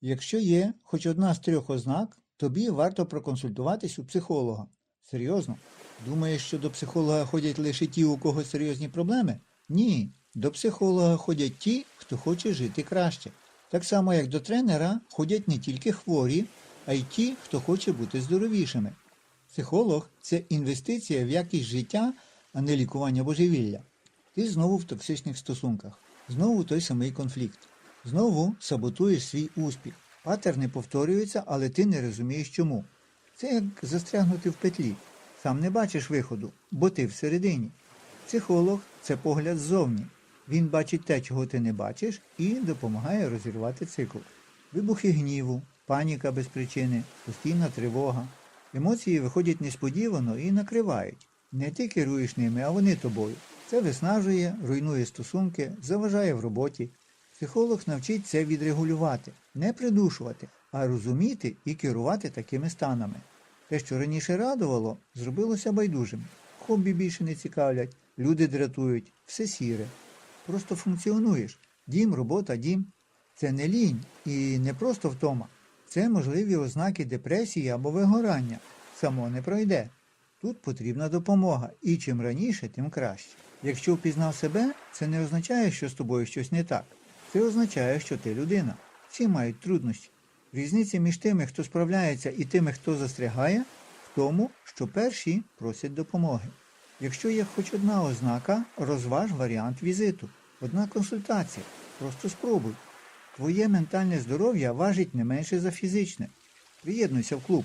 Якщо є хоч одна з трьох ознак, тобі варто проконсультуватись у психолога. Серйозно? Думаєш, що до психолога ходять лише ті, у кого серйозні проблеми? Ні. До психолога ходять ті, хто хоче жити краще. Так само, як до тренера ходять не тільки хворі, а й ті, хто хоче бути здоровішими. Психолог це інвестиція в якість життя, а не лікування божевілля. Ти знову в токсичних стосунках, знову той самий конфлікт, знову саботуєш свій успіх. Патерни повторюються, але ти не розумієш чому. Це як застрягнути в петлі. Сам не бачиш виходу, бо ти всередині. Психолог це погляд ззовні. Він бачить те, чого ти не бачиш, і допомагає розірвати цикл. Вибухи гніву, паніка без причини, постійна тривога. Емоції виходять несподівано і накривають. Не ти керуєш ними, а вони тобою. Це виснажує, руйнує стосунки, заважає в роботі. Психолог навчить це відрегулювати, не придушувати, а розуміти і керувати такими станами. Те, що раніше радувало, зробилося байдужим. Хобі більше не цікавлять, люди дратують, все сіре. Просто функціонуєш. Дім, робота, дім. Це не лінь і не просто втома. Це можливі ознаки депресії або вигорання. Само не пройде. Тут потрібна допомога, і чим раніше, тим краще. Якщо впізнав себе, це не означає, що з тобою щось не так. Це означає, що ти людина. Всі мають труднощі. Різниця між тими, хто справляється, і тими, хто застрягає, в тому, що перші просять допомоги. Якщо є хоч одна ознака, розваж варіант візиту. Одна консультація. Просто спробуй. Твоє ментальне здоров'я важить не менше за фізичне. Приєднуйся в клуб.